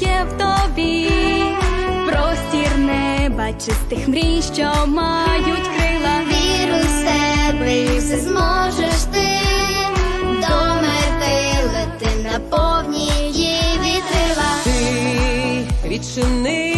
Є в тобі, простір неба, чистих мрій, що мають крила. Віру в себе і все зможеш ти до мети лети на повні її вітрила. Ти відчини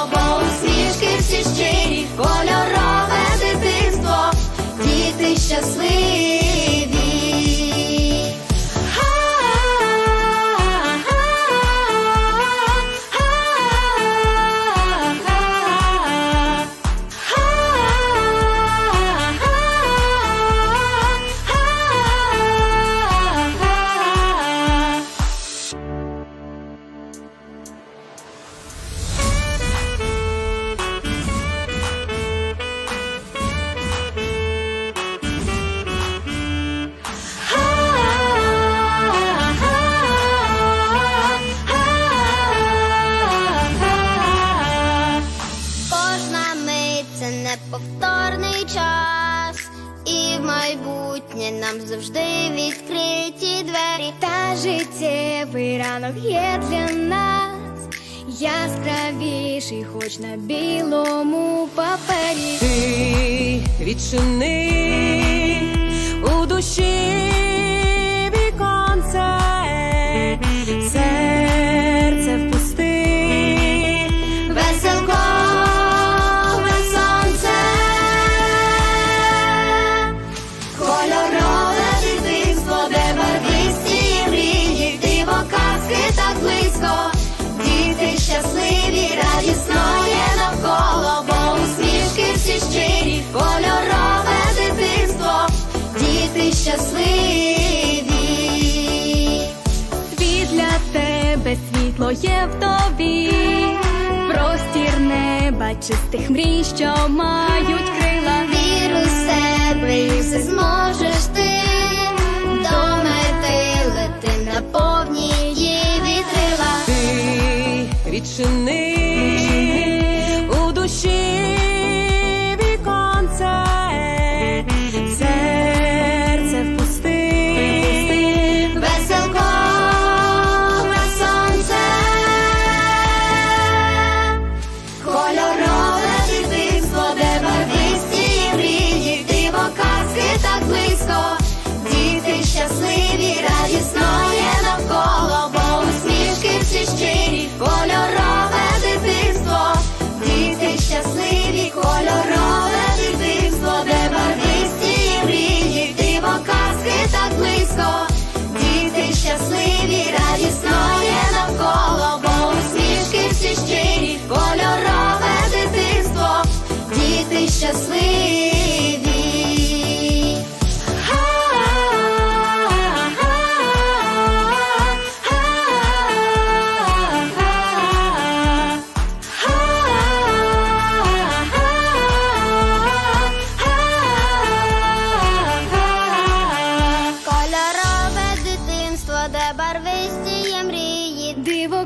Та ранок є для нас яскравіший, хоч на білому папері. ти відчини у душі є в тобі, простір неба, чистих мрій, що мають крила.